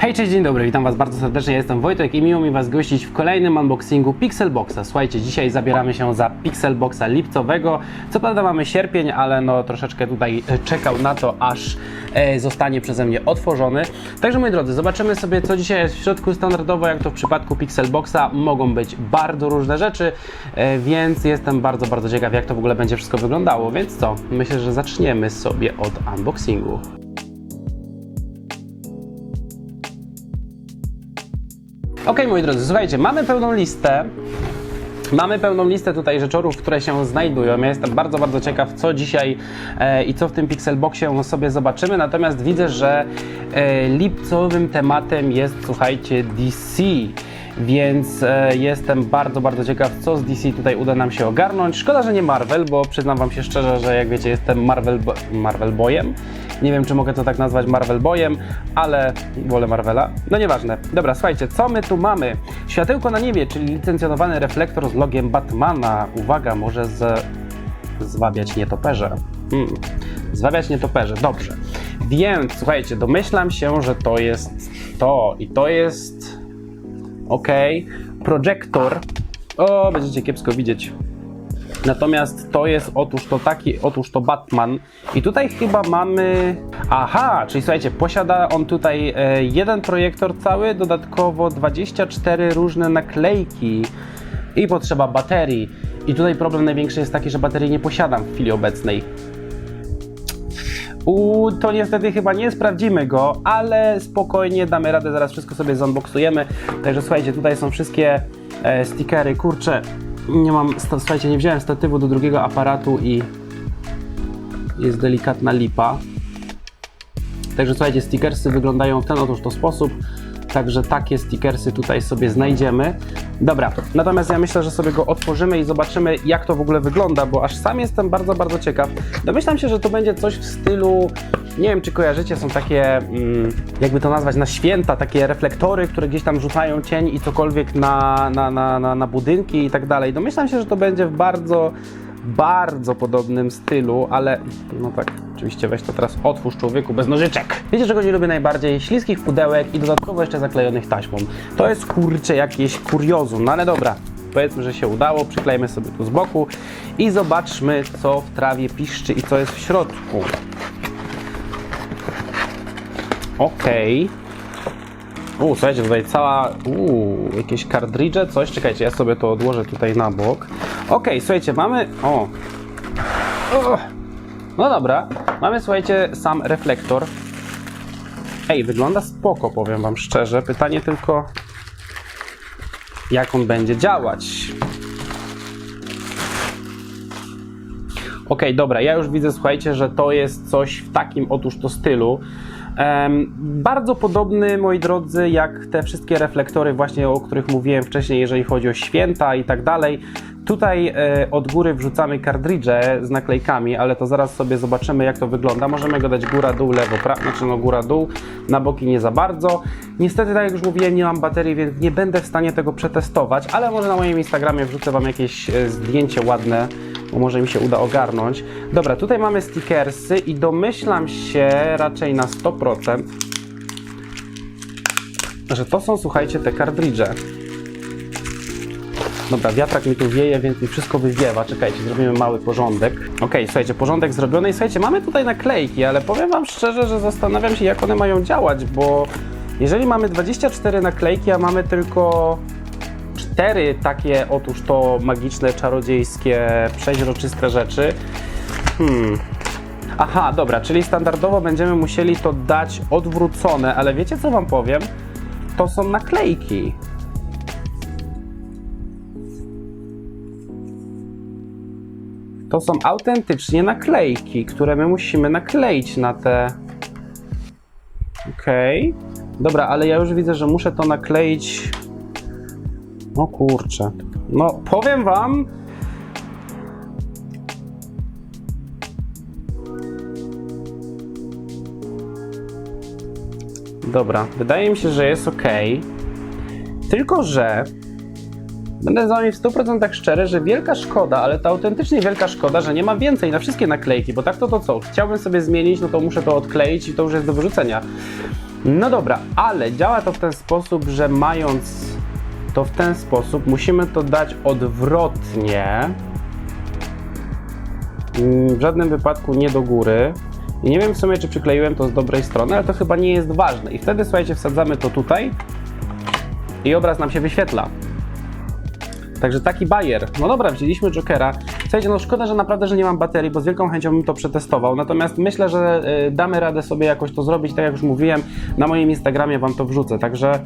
Hej, cześć, dzień dobry, witam Was bardzo serdecznie, jestem Wojtek i miło mi Was gościć w kolejnym unboxingu Pixelboxa. Słuchajcie, dzisiaj zabieramy się za Pixelboxa lipcowego. Co prawda mamy sierpień, ale no troszeczkę tutaj e, czekał na to, aż e, zostanie przeze mnie otworzony. Także moi drodzy, zobaczymy sobie co dzisiaj jest w środku standardowo, jak to w przypadku Pixelboxa. Mogą być bardzo różne rzeczy, e, więc jestem bardzo, bardzo ciekaw jak to w ogóle będzie wszystko wyglądało. Więc co, myślę, że zaczniemy sobie od unboxingu. Ok, moi drodzy, słuchajcie, mamy pełną listę. Mamy pełną listę tutaj rzeczorów, które się znajdują. Ja jestem bardzo, bardzo ciekaw, co dzisiaj e, i co w tym Pixelboxie sobie zobaczymy. Natomiast widzę, że e, lipcowym tematem jest, słuchajcie, DC. Więc e, jestem bardzo, bardzo ciekaw, co z DC tutaj uda nam się ogarnąć. Szkoda, że nie Marvel, bo przyznam Wam się szczerze, że jak wiecie, jestem Marvel, bo Marvel Boyem. Nie wiem, czy mogę to tak nazwać Marvel Boyem, ale wolę Marvela. No nieważne. Dobra, słuchajcie, co my tu mamy? Światełko na niebie, czyli licencjonowany reflektor z logiem Batmana. Uwaga, może z... zwabiać nietoperze. Hmm. Zwabiać nietoperze, dobrze. Więc słuchajcie, domyślam się, że to jest to i to jest. Ok, projektor. O, będziecie kiepsko widzieć. Natomiast to jest otóż to taki, otóż to Batman. I tutaj chyba mamy. Aha, czyli słuchajcie, posiada on tutaj e, jeden projektor cały, dodatkowo 24 różne naklejki i potrzeba baterii. I tutaj problem największy jest taki, że baterii nie posiadam w chwili obecnej. U, to niestety chyba nie sprawdzimy go, ale spokojnie damy radę, zaraz wszystko sobie zunboxujemy. Także słuchajcie, tutaj są wszystkie e, stickery. Kurczę, nie mam, słuchajcie, nie wziąłem statywu do drugiego aparatu i jest delikatna lipa. Także słuchajcie, stickersy wyglądają w ten otóż to sposób. Także takie stickersy tutaj sobie znajdziemy. Dobra, natomiast ja myślę, że sobie go otworzymy i zobaczymy, jak to w ogóle wygląda, bo aż sam jestem bardzo, bardzo ciekaw. Domyślam się, że to będzie coś w stylu, nie wiem czy kojarzycie, są takie, mm, jakby to nazwać, na święta, takie reflektory, które gdzieś tam rzucają cień i cokolwiek na, na, na, na, na budynki i tak dalej. Domyślam się, że to będzie w bardzo bardzo podobnym stylu, ale no tak, oczywiście weź to teraz otwórz człowieku bez nożyczek. Wiecie czego nie lubię najbardziej? Śliskich pudełek i dodatkowo jeszcze zaklejonych taśmą. To jest kurczę jakieś kuriozum, no ale dobra. Powiedzmy, że się udało, przyklejmy sobie tu z boku i zobaczmy co w trawie piszczy i co jest w środku. Okej. U, słuchajcie, tutaj cała, uuu, jakieś kartridże, coś, czekajcie, ja sobie to odłożę tutaj na bok. Okej, słuchajcie, mamy, o, Uch. no dobra, mamy, słuchajcie, sam reflektor. Ej, wygląda spoko, powiem wam szczerze, pytanie tylko, jak on będzie działać. Okej, dobra, ja już widzę, słuchajcie, że to jest coś w takim otóż to stylu. Bardzo podobny, moi drodzy, jak te wszystkie reflektory właśnie, o których mówiłem wcześniej, jeżeli chodzi o święta i tak dalej. Tutaj e, od góry wrzucamy kartridże z naklejkami, ale to zaraz sobie zobaczymy, jak to wygląda. Możemy go dać góra, dół, lewo, prawo, znaczy no góra, dół, na boki nie za bardzo. Niestety, tak jak już mówiłem, nie mam baterii, więc nie będę w stanie tego przetestować, ale może na moim Instagramie wrzucę Wam jakieś e, zdjęcie ładne, bo może mi się uda ogarnąć. Dobra, tutaj mamy stickersy i domyślam się raczej na 100%, że to są, słuchajcie, te kartridże. Dobra, wiatrak mi tu wieje, więc mi wszystko wywiewa. Czekajcie, zrobimy mały porządek. Okej, słuchajcie, porządek zrobiony. I słuchajcie, mamy tutaj naklejki, ale powiem Wam szczerze, że zastanawiam się, jak one mają działać, bo jeżeli mamy 24 naklejki, a mamy tylko cztery takie, otóż to magiczne, czarodziejskie, przeźroczyste rzeczy. Hmm. Aha, dobra, czyli standardowo będziemy musieli to dać odwrócone, ale wiecie co Wam powiem? To są naklejki. To są autentycznie naklejki, które my musimy nakleić na te. Okej. Dobra, ale ja już widzę, że muszę to nakleić. No kurczę. No, powiem wam. Dobra, wydaje mi się, że jest ok. Tylko, że Będę z wami w 100% szczery, że wielka szkoda, ale to autentycznie wielka szkoda, że nie ma więcej na wszystkie naklejki, bo tak to to co? Chciałbym sobie zmienić, no to muszę to odkleić i to już jest do wyrzucenia. No dobra, ale działa to w ten sposób, że mając to w ten sposób, musimy to dać odwrotnie. Mm, W żadnym wypadku nie do góry. I nie wiem w sumie, czy przykleiłem to z dobrej strony, ale to chyba nie jest ważne. I wtedy, słuchajcie, wsadzamy to tutaj i obraz nam się wyświetla. Także taki bajer. No dobra, wzięliśmy Jokera. Słuchajcie, no szkoda, że naprawdę, że nie mam baterii, bo z wielką chęcią bym to przetestował. Natomiast myślę, że y, damy radę sobie jakoś to zrobić, tak jak już mówiłem, na moim Instagramie wam to wrzucę. Także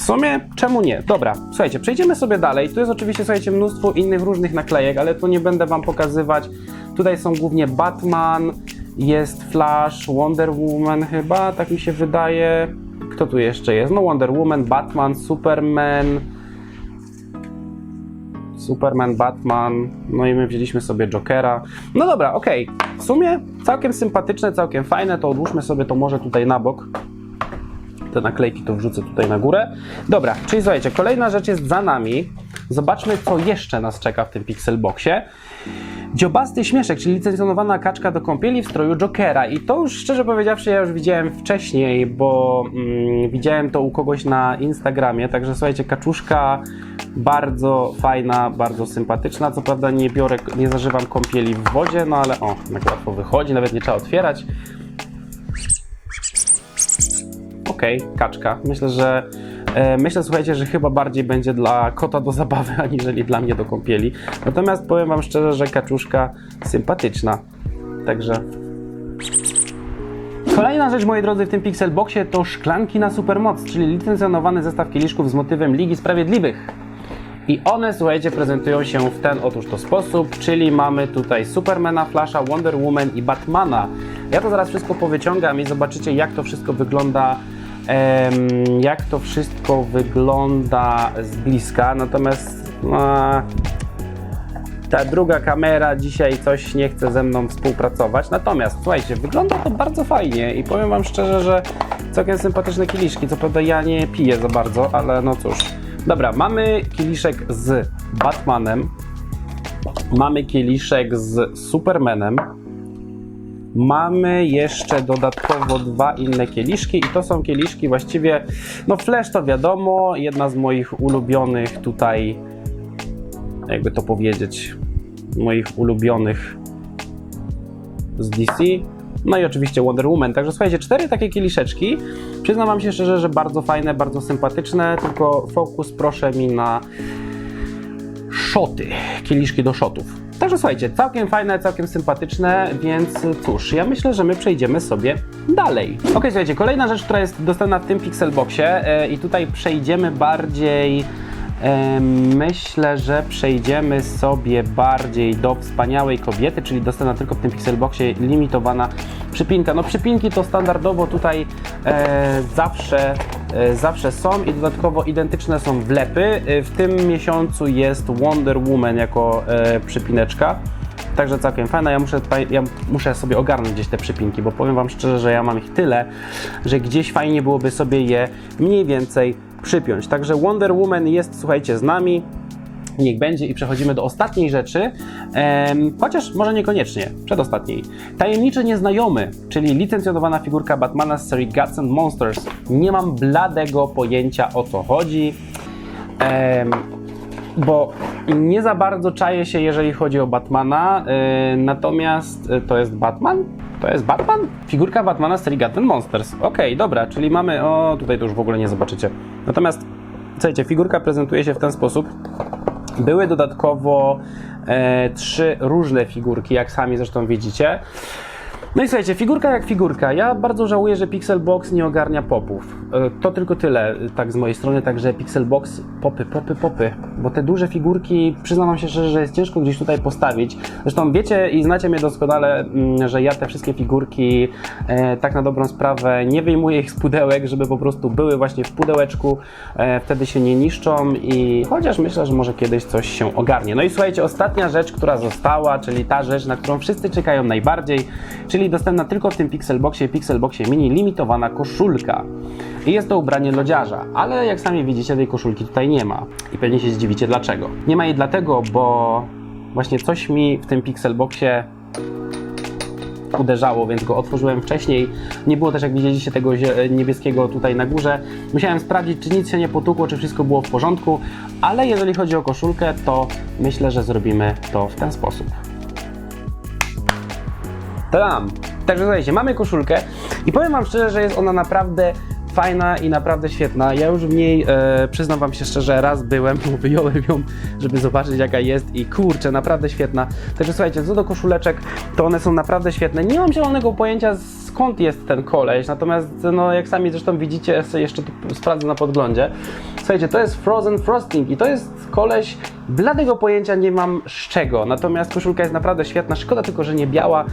w sumie czemu nie? Dobra, słuchajcie, przejdziemy sobie dalej. Tu jest oczywiście, słuchajcie, mnóstwo innych różnych naklejek, ale tu nie będę wam pokazywać. Tutaj są głównie Batman, jest Flash, Wonder Woman chyba, tak mi się wydaje. Kto tu jeszcze jest? No Wonder Woman, Batman, Superman. Superman, Batman, no i my wzięliśmy sobie Jokera. No dobra, okej. W sumie całkiem sympatyczne, całkiem fajne, to odłóżmy sobie to może tutaj na bok. Te naklejki to wrzucę tutaj na górę. Dobra, czyli słuchajcie, kolejna rzecz jest za nami. Zobaczmy, co jeszcze nas czeka w tym Pixelboxie. Dziobasty śmieszek, czyli licencjonowana kaczka do kąpieli w stroju Jokera. I to już szczerze powiedziawszy, ja już widziałem wcześniej, bo mm, widziałem to u kogoś na Instagramie. Także słuchajcie, kaczuszka bardzo fajna, bardzo sympatyczna. Co prawda nie biorę, nie zażywam kąpieli w wodzie, no ale o, tak łatwo wychodzi, nawet nie trzeba otwierać. Okej, kaczka. Myślę, że e, myślę, słuchajcie, że chyba bardziej będzie dla kota do zabawy, aniżeli dla mnie do kąpieli. Natomiast powiem wam szczerze, że kaczuszka sympatyczna. Także Kolejna rzecz, moi drodzy, w tym Pixelboxie to szklanki na supermoc, czyli licencjonowany zestaw kieliszków z motywem Ligi Sprawiedliwych. I one, słuchajcie, prezentują się w ten otóż to sposób, czyli mamy tutaj Supermana, Flasha, Wonder Woman i Batmana. Ja to zaraz wszystko powyciągam i zobaczycie, jak to wszystko wygląda, jak to wszystko wygląda z bliska. Natomiast no, ta druga kamera dzisiaj coś nie chce ze mną współpracować. Natomiast słuchajcie, wygląda to bardzo fajnie i powiem Wam szczerze, że całkiem sympatyczne kieliszki. Co prawda ja nie piję za bardzo, ale no cóż. Dobra, mamy kieliszek z Batmanem, mamy kieliszek z Supermanem, Mamy jeszcze dodatkowo dwa inne kieliszki i to są kieliszki właściwie, no Flash to wiadomo, jedna z moich ulubionych tutaj jakby to powiedzieć, moich ulubionych z DC. No i oczywiście Wonder Woman. Także słuchajcie, cztery takie kieliszeczki. Przyznam wam się szczerze, że bardzo fajne, bardzo sympatyczne, tylko fokus proszę mi na szoty, kieliszki do szotów. Także słuchajcie, całkiem fajne, całkiem sympatyczne, więc cóż, ja myślę, że my przejdziemy sobie dalej. Ok, słuchajcie, kolejna rzecz, która jest dostępna w tym Pixelboxie e, i tutaj przejdziemy bardziej E, Myślę, że przejdziemy sobie bardziej do wspaniałej kobiety, czyli dostępna tylko w tym Pixelboxie limitowana przypinka. No przypinki to standardowo tutaj e, zawsze, zawsze są i dodatkowo identyczne są wlepy. E, w tym miesiącu jest Wonder Woman jako e, przypineczka. Także całkiem fajna. Ja muszę, ja muszę sobie ogarnąć gdzieś te przypinki, bo powiem Wam szczerze, że ja mam ich tyle, że gdzieś fajnie byłoby sobie je mniej więcej przypiąć. Także Wonder Woman jest, słuchajcie, z nami. Niech będzie i przechodzimy do ostatniej rzeczy, em, chociaż może niekoniecznie, przedostatniej. Tajemniczy Nieznajomy, czyli licencjonowana figurka Batmana z serii Gods and Monsters. Nie mam bladego pojęcia o co chodzi. Em, bo nie za bardzo czaję się, jeżeli chodzi o Batmana, yy, natomiast yy, to jest Batman? To jest Batman? Figurka Batmana z serii Gotham Monsters. Okej, dobra, czyli mamy... O, tutaj to już w ogóle nie zobaczycie. Natomiast, słuchajcie, figurka prezentuje się w ten sposób. Były dodatkowo e, trzy różne figurki, jak sami zresztą widzicie. No i słuchajcie, figurka jak figurka. Ja bardzo żałuję, że Pixelbox nie ogarnia popów. E, To tylko tyle, tak z mojej strony, także Pixelbox, popy, popy, popy. Bo te duże figurki, przyznam się szczerze, że jest ciężko gdzieś tutaj postawić. Zresztą wiecie i znacie mnie doskonale, mm, że ja te wszystkie figurki, e, tak na dobrą sprawę, nie wyjmuję ich z pudełek, żeby po prostu były właśnie w pudełeczku. E, wtedy się nie niszczą i chociaż myślę, że może kiedyś coś się ogarnie. No i słuchajcie, ostatnia rzecz, która została, czyli ta rzecz, na którą wszyscy czekają najbardziej, czyli dostępna tylko w tym Pixelboxie, Pixelboxie Mini limitowana koszulka. I jest to ubranie lodziarza, ale jak sami widzicie, tej koszulki tutaj nie ma. I pewnie się zdziwicie dlaczego. Nie ma jej dlatego, bo właśnie coś mi w tym Pixelboxie uderzało, więc go otworzyłem wcześniej. Nie było też, jak widzieliście, tego niebieskiego tutaj na górze. Musiałem sprawdzić, czy nic się nie potłukło, czy wszystko było w porządku, ale jeżeli chodzi o koszulkę, to myślę, że zrobimy to w ten sposób. Tam. Także słuchajcie, mamy koszulkę i powiem Wam szczerze, że jest ona naprawdę fajna i naprawdę świetna. Ja już w niej, e, przyznam Wam się szczerze, raz byłem, wyjąłem ją, żeby zobaczyć jaka jest i kurczę, naprawdę świetna. Także słuchajcie, co do koszuleczek, to one są naprawdę świetne. Nie mam zielonego pojęcia skąd jest ten koleś, natomiast no jak sami zresztą widzicie, jeszcze tu sprawdzę na podglądzie. Słuchajcie, to jest Frozen Frosting i to jest koleś, bladego pojęcia nie mam z czego, natomiast koszulka jest naprawdę świetna, szkoda tylko, że nie biała.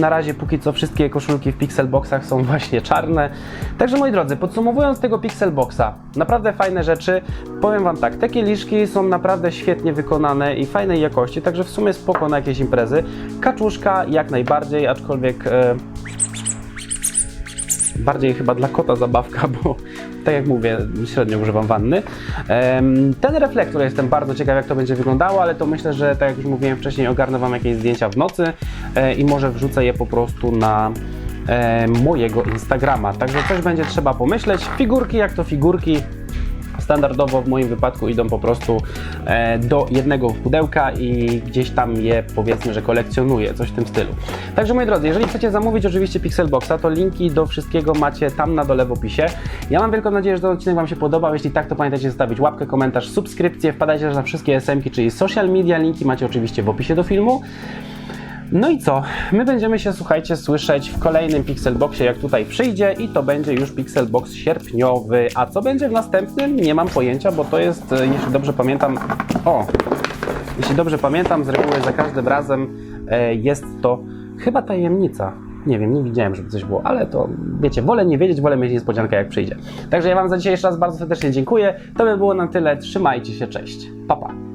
Na razie póki co wszystkie koszulki w Pixelboxach są właśnie czarne. Także moi drodzy, podsumowując tego Pixelboxa, naprawdę fajne rzeczy. Powiem Wam tak, te kieliszki są naprawdę świetnie wykonane i fajnej jakości, także w sumie spoko na jakieś imprezy. Kaczuszka jak najbardziej, aczkolwiek... E, bardziej chyba dla kota zabawka, bo tak jak mówię, średnio używam wanny. Ten reflektor jestem bardzo ciekaw, jak to będzie wyglądało, ale to myślę, że tak jak już mówiłem wcześniej, ogarnę Wam jakieś zdjęcia w nocy e, i może wrzucę je po prostu na e, mojego Instagrama. Także coś będzie trzeba pomyśleć. Figurki, jak to figurki, standardowo w moim wypadku idą po prostu e, do jednego pudełka i gdzieś tam je powiedzmy, że kolekcjonuję, coś w tym stylu. Także moi drodzy, jeżeli chcecie zamówić oczywiście Pixelboxa, to linki do wszystkiego macie tam na dole w opisie. Ja mam wielką nadzieję, że ten odcinek Wam się podobał. Jeśli tak, to pamiętajcie zostawić łapkę, komentarz, subskrypcję. Wpadajcie na wszystkie SMki, czyli social media. Linki macie oczywiście w opisie do filmu. No i co? My będziemy się, słuchajcie, słyszeć w kolejnym Pixelboxie, jak tutaj przyjdzie i to będzie już Pixelbox sierpniowy. A co będzie w następnym? Nie mam pojęcia, bo to jest, e, jeśli dobrze pamiętam, o, jeśli dobrze pamiętam, z reguły za każdym razem e, jest to chyba tajemnica. Nie wiem, nie widziałem, żeby coś było, ale to wiecie, wolę nie wiedzieć, wolę mieć niespodziankę, jak przyjdzie. Także ja Wam za dzisiaj jeszcze raz bardzo serdecznie dziękuję. To by było na tyle. Trzymajcie się, cześć. Pa, pa.